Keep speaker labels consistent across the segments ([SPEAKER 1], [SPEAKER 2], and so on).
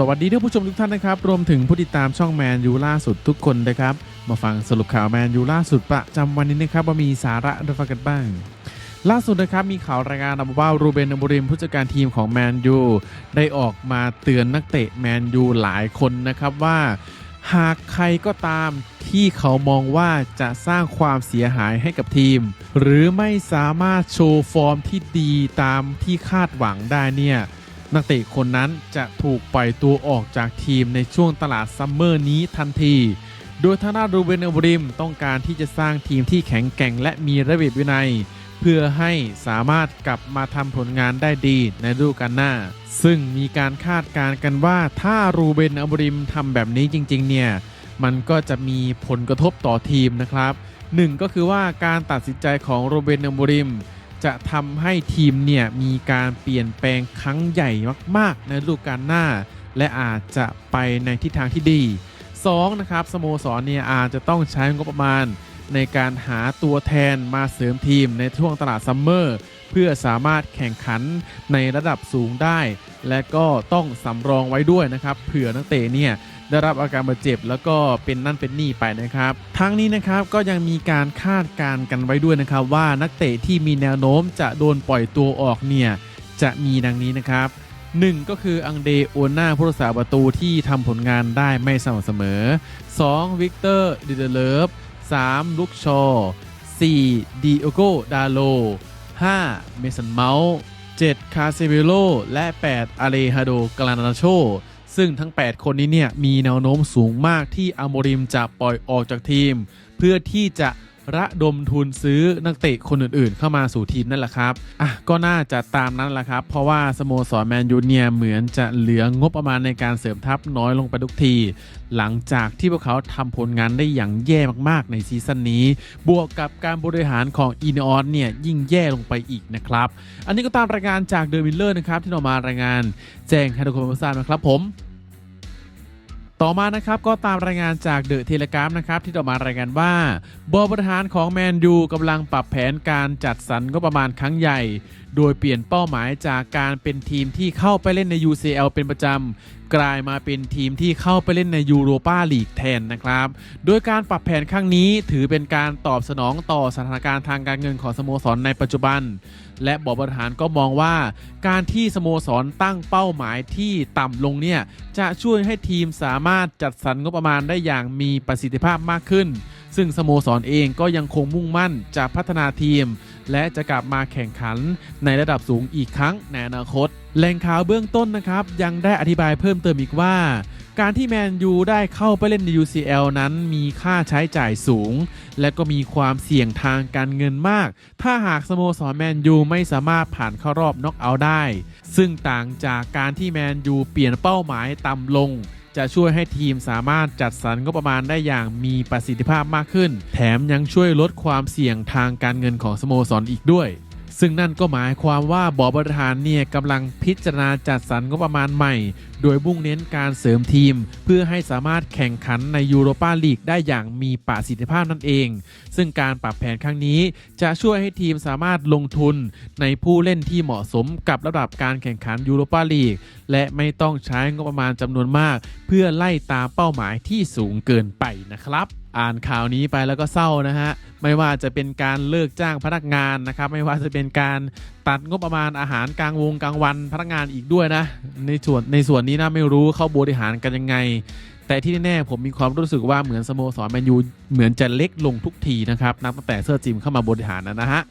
[SPEAKER 1] สวัสดีท่านผู้ชมทุกท่านนะครับ รวมถึงผู้ติดตามช่องแมนยูล่าสุดทุกคนนะครับ มาฟังสรุปข่าวแมนยูล่าสุดประจำวันนี้นะครับ ว่ามีสาระอะไรกันบ้าง ล่าสุดนะครับ มีข่าวรายงานออกมาว่ารูเบนอมริมผู้จัดการทีมของแมนยูได้ออกมาเตือนนักเตะแมนยูหลายคนนะครับว่าหากใครก็ตามที่เขามองว่าจะสร้างความเสียหายให้กับทีม หรือไม่สามารถโชว์ฟอร์มที่ดีตามที่คาดหวังได้เนี่ย นักเตะคนนั้นจะถูกปล่อยตัวออกจากทีมในช่วงตลาดซัมเมอร์นี้ทันที โดยทางด้านรูเบนอมริมต้องการที่จะสร้างทีมที่แข็งแกร่งและมีระเบียบวินัย เพื่อให้สามารถกลับมาทำผลงานได้ดีในฤดูกาลหน้า ซึ่งมีการคาดการณ์กันว่าถ้ารูเบนอมริมทำแบบนี้จริง ๆ เนี่ย มันก็จะมีผลกระทบต่อทีมนะครับหนึ่งก็คือว่าการตัดสินใจของโรเบนอมริม จะทำให้ทีมเนี่ยมีการเปลี่ยนแปลงครั้งใหญ่มากๆ ในฤดูกาลหน้า และอาจจะไปในทิศทางที่ดี 2. นะครับสโมสรเนี่ยอาจจะต้องใช้งบประมาณ ในการหาตัวแทนมาเสริมทีมในช่วงตลาดซัมเมอร์เพื่อสามารถแข่งขันในระดับสูงได้ และก็ต้องสำรองไว้ด้วยนะครับเผื่อนักเตะเนี่ย ได้รับอาการบาดเจ็บ แล้วก็เป็นนั่นเป็นนี่ไปนะครับ ทั้งนี้นะครับก็ยังมีการคาดการณ์กันไว้ด้วยนะครับ ว่านักเตะที่มีแนวโน้มจะโดนปล่อยตัวออกเนี่ยจะมีดังนี้นะครับ1ก็คืออังเดโอนาผู้รักษาประตูที่ทำผลงานได้ไม่สม่ำเสมอ 2. วิกเตอร์ดิเดเลฟ 3. ลุกชอ 4. ดิโอโกดาโล 5. เมสันเมาส์ 7. คาเซเบโล และ 8. อาเลฮาโดกลานาโช ซึ่งทั้ง 8 คนนี้เนี่ยมีแนวโน้มสูงมากที่อโมริมจะปล่อยออกจากทีม เพื่อที่จะระดมทุนซื้อนักเตะคนอื่นๆ เข้ามาสู่ทีมนั่นแหละครับ อะก็น่าจะตามนั้นแหละครับ เพราะว่าสโมสรแมนยูเนี่ยเหมือนจะเหลืองบประมาณในการเสริมทัพน้อยลงไปทุกที หลังจากที่พวกเขาทำผลงานได้อย่างแย่มากๆในซีซั่นนี้ บวกกับการบริหารของอินออนเนี่ยยิ่งแย่ลงไปอีกนะครับ อันนี้ก็ตามรายงานจากเดอะมิลเลอร์นะครับที่เรามารายงานแจ้งให้ทุกคนรับทราบนะครับผม ต่อมานะครับก็ตามรายงานจากเดอะเทเลกราฟนะครับที่ออกมารายงานว่าบอร์บริหารของแมนยูกำลังปรับแผนการจัดสรรก็ประมาณครั้งใหญ่ โดยเปลี่ยนเป้าหมายจากการเป็นทีมที่เข้าไปเล่นใน UCL เป็นประจำ กลายมาเป็นทีมที่เข้าไปเล่นในยูโรปาลีกแทนนะครับ โดยการปรับแผนครั้งนี้ถือเป็นการตอบสนองต่อสถานการณ์ทางการเงินของสโมสรในปัจจุบัน และบอร์ดบริหารก็มองว่า การที่สโมสรตั้งเป้าหมายที่ต่ำลงเนี่ยจะช่วยให้ทีมสามารถจัดสรรงบประมาณได้อย่างมีประสิทธิภาพมากขึ้น ซึ่งสโมสรเองก็ยังคงมุ่งมั่นจะพัฒนาทีม และจะกลับมาแข่งขันในระดับสูงอีกครั้งในอนาคตแหล่งข่าวเบื้องต้นนะครับ ยังได้อธิบายเพิ่มเติมอีกว่า การที่แมนยูได้เข้าไปเล่นใน UCL นั้นมีค่าใช้จ่ายสูง และก็มีความเสี่ยงทางการเงินมาก ถ้าหากสโมสรแมนยูไม่สามารถผ่านเข้ารอบน็อกเอาท์ได้ ซึ่งต่างจากการที่แมนยูเปลี่ยนเป้าหมายต่ำลง จะช่วยให้ทีมสามารถจัดสรรงบประมาณได้อย่างมีประสิทธิภาพมากขึ้น แถมยังช่วยลดความเสี่ยงทางการเงินของสโมสรอีกด้วย ซึ่งนั่นก็หมายความว่าบอร์ดบริหารเนี่ยกำลังพิจารณาจัดสรรงบประมาณใหม่ โดยมุ่งเน้นการเสริมทีม เพื่อให้สามารถแข่งขันในยูโรปาลีกได้อย่างมีประสิทธิภาพนั่นเอง ซึ่งการปรับแผนครั้งนี้จะช่วยให้ทีมสามารถลงทุนในผู้เล่นที่เหมาะสมกับระดับการแข่งขันยูโรปาลีก และไม่ต้องใช้งบประมาณจำนวนมาก เพื่อไล่ตามเป้าหมายที่สูงเกินไปนะครับ อ่านข่าวนี้ไปแล้วก็เศร้านะฮะ ไม่ว่าจะเป็นการเลิกจ้างพนักงานนะครับ ไม่ว่าจะเป็นการตัดงบประมาณอาหารกลางวงกลางวันพนักงานอีกด้วยนะ ในส่วนในส่วนนี้นะไม่รู้เขาบริหารกันยังไง แต่ที่แน่ๆผมมีความรู้สึกว่าเหมือนสโมสรแมนยูเหมือนจะเล็กลงทุกทีนะครับนับตั้งแต่เซอร์จิมเข้ามาบริหารนะนะฮะ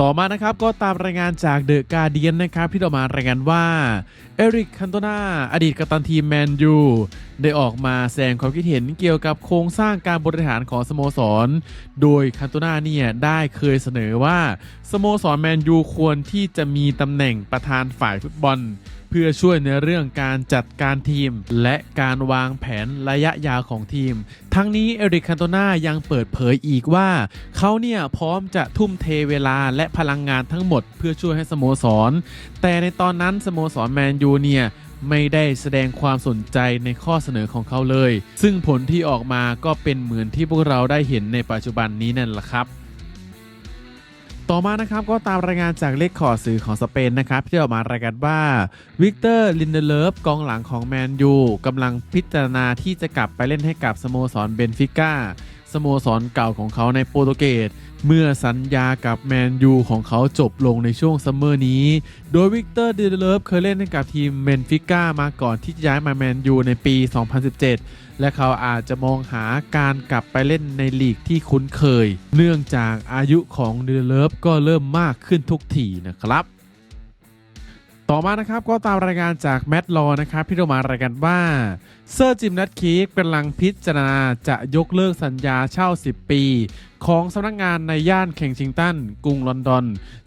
[SPEAKER 1] ต่อมานะครับก็ตามรายงานจากเดอะการเดียนนะครับที่ออกมารายงานว่าเอริกคันโตนาอดีตกัปตันทีมแมนยูได้ออกมาแสดงความคิดเห็นเกี่ยวกับโครงสร้างการบริหารของสโมสร โดยคันโตนาเนี่ยได้เคยเสนอว่าสโมสรแมนยูควรที่จะมีตำแหน่งประธานฝ่ายฟุตบอล พื่อช่วยในเรื่องการจัดการทีม และการวางแผนระยะยาวของทีม ทั้งนี้เอริกคันโตนายังเปิดเผยอีกว่า เขาเนี่ยพร้อมจะทุ่มเทเวลาและพลังงานทั้งหมด เพื่อช่วยให้สโมสร แต่ในตอนนั้นสโมสรแมนยูเนี่ยไม่ได้แสดงความสนใจในข้อเสนอของเขาเลย ซึ่งผลที่ออกมาก็เป็นเหมือนที่พวกเราได้เห็นในปัจจุบันนี้นั่นแหละครับ ต่อมานะครับก็ตามรายงานจากเลขขอสื่อของสเปนนะครับที่ออกมารายงานว่าวิกเตอร์ลินเดเลฟกองหลังของแมนยูกำลังพิจารณาที่จะกลับไปเล่นให้กับสโมสรเบนฟิก้า สโมสรเก่าของเขาในโปรตุเกสเมื่อสัญญากับแมนยูของเขาจบลงในช่วงซัมเมอร์นี้ โดยวิกเตอร์ดิเลฟเคยเล่นให้กับทีมเบนฟิก้ามาก่อนที่จะย้ายมาแมนยูในปี 2017 และเขาอาจจะมองหาการกลับไปเล่นในลีกที่คุ้นเคย เนื่องจากอายุของดิเลฟก็เริ่มมากขึ้นทุกทีนะครับ ต่อมานะครับก็ตามรายงานจากแมดลอนะครับที่เรามารายงานว่าเซอร์จิมนัทคีฟกำลังพิจารณาจะยกเลิกสัญญาเช่า 10 ปีของสำนักงานในย่านเคนชิงตัน กรุงลอนดอน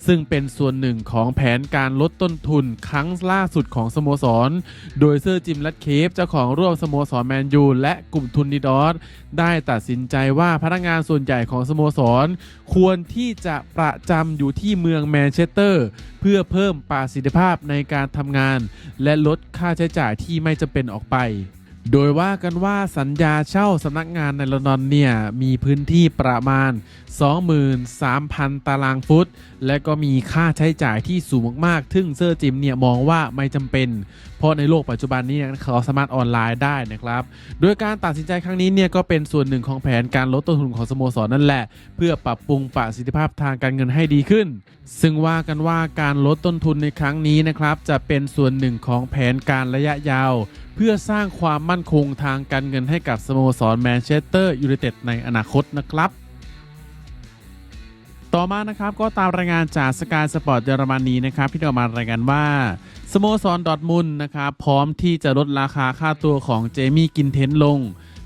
[SPEAKER 1] ซึ่งเป็นส่วนหนึ่งของแผนการลดต้นทุนครั้งล่าสุดของสโมสร โดยเซอร์จิมลัดเคฟเจ้าของร่วมสโมสรแมนยูและกลุ่มทุนดีดอสได้ตัดสินใจว่าพนักงานส่วนใหญ่ของสโมสร ควรที่จะประจำอยู่ที่เมืองแมนเชสเตอร์ เพื่อเพิ่มประสิทธิภาพในการทำงาน และลดค่าใช้จ่ายที่ไม่จำเป็นออกไป โดยว่ากันว่าสัญญาเช่าสำนักงานในลอนดอนเนี่ย มีพื้นที่ประมาณ 23,000 ตารางฟุต และก็มีค่าใช้จ่ายที่สูงมากๆซึ่งเซอร์จิมเนี่ยมองว่าไม่จำเป็น เพราะในโลกปัจจุบันนี้เขาสามารถออนไลน์ได้นะครับ โดยการตัดสินใจครั้งนี้เนี่ยก็เป็นส่วนหนึ่งของแผนการลดต้นทุนของสโมสรนั่นแหละ เพื่อปรับปรุงประสิทธิภาพทางการเงินให้ดีขึ้น ซึ่งว่ากันว่าการลดต้นทุนในครั้งนี้นะครับจะเป็นส่วนหนึ่งของแผนการระยะยาว เพื่อสร้างความมั่นคงทางการเงินให้กับสโมสรแมนเชสเตอร์ยูไนเต็ดในอนาคตนะครับ ต่อมานะครับก็ตามรายงานจากสกายสปอร์ตเยอรมนีนะครับที่ออกมารายงานว่าสโมสรดอทมุนนะครับพร้อมที่จะลดราคาค่าตัวของเจมี่กินเทนลง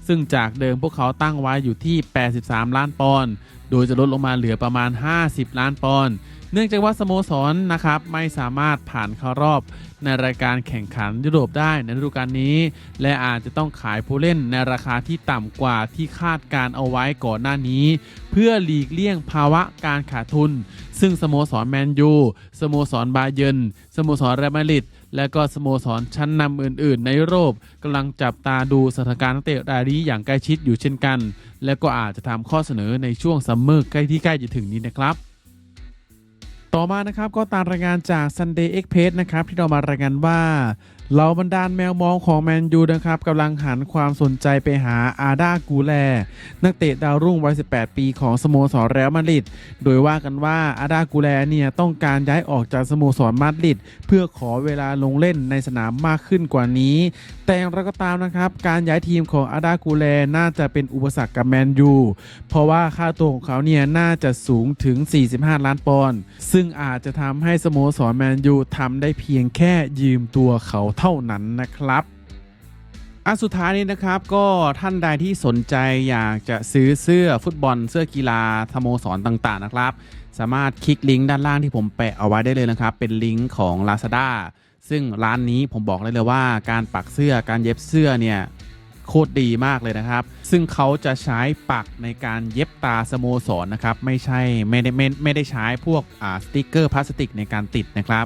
[SPEAKER 1] ซึ่งจากเดิมพวกเขาตั้งไว้อยู่ที่ 83 ล้านปอนด์โดยจะลดลงมาเหลือประมาณ 50 ล้านปอนด์ เนื่องจากว่าสโมสรนนะครับไม่สามารถผ่านเข้ารอบในรายการแข่งขันยุโรปได้ในฤดูกาลนี้ และอาจจะต้องขายผู้เล่นในราคาที่ต่ำกว่าที่คาดการเอาไว้ก่อนหน้านี้ เพื่อหลีกเลี่ยงภาวะการขาดทุน ซึ่งสโมสรแมนยูสโมสรบาเยิร์นสโมสรเรอัลมาดริดและก็สโมสรชั้นนำอื่น ๆ ในยุโรปกำลังจับตาดูสถานการณ์นักเตะรายนี้อย่างใกล้ชิดอยู่เช่นกัน และก็อาจจะทำข้อเสนอในช่วงซัมเมอร์ใกล้ที่ใกล้จะถึงนี้นะครับ ต่อมานะครับก็ตามรายงานจาก Sunday Express นะครับที่เรามารายงานว่า เหล่าบรรดาลแมวมองของแมนยูนะครับกำลังหันความสนใจไปหาอาดากูแล นักเตะดาวรุ่งวัย 18 ปีของสโมสรเรอัลมาดริดโดยว่ากันว่าอาดากูแลเนี่ยต้องการย้ายออกจากสโมสรมาดริดเพื่อขอเวลาลงเล่นในสนามมากขึ้นกว่านี้ แต่อย่างไรก็ตามนะครับ การย้ายทีมของอาดากูแลน่าจะเป็นอุปสรรคกับแมนยูเพราะว่าค่าตัวของเขาเนี่ยน่าจะสูงถึง 45 ล้านปอนด์ซึ่งอาจจะทำให้สโมสรแมนยูทำได้เพียงแค่ยืมตัวเขาเท่านั้นนะครับอันสุดท้ายนี้นะครับก็ท่านใดที่สนใจอยากจะซื้อเสื้อฟุตบอลเสื้อกีฬาสโมสรต่างๆนะครับ สามารถคลิกลิงก์ด้านล่างที่ผมแปะเอาไว้ได้เลยนะครับ เป็นลิงก์ของ Lazada ซึ่งร้านนี้ผมบอกเลยเลยว่า การปักเสื้อการเย็บเสื้อเนี่ยโคตรดีมากเลยนะครับ ซึ่งเขาจะใช้ปักในการเย็บตาสโมสรนะครับ ไม่ใช่ไม่ได้ไม่ไม่ได้ใช้พวกอ่าสติกเกอร์พลาสติกในการติดนะครับ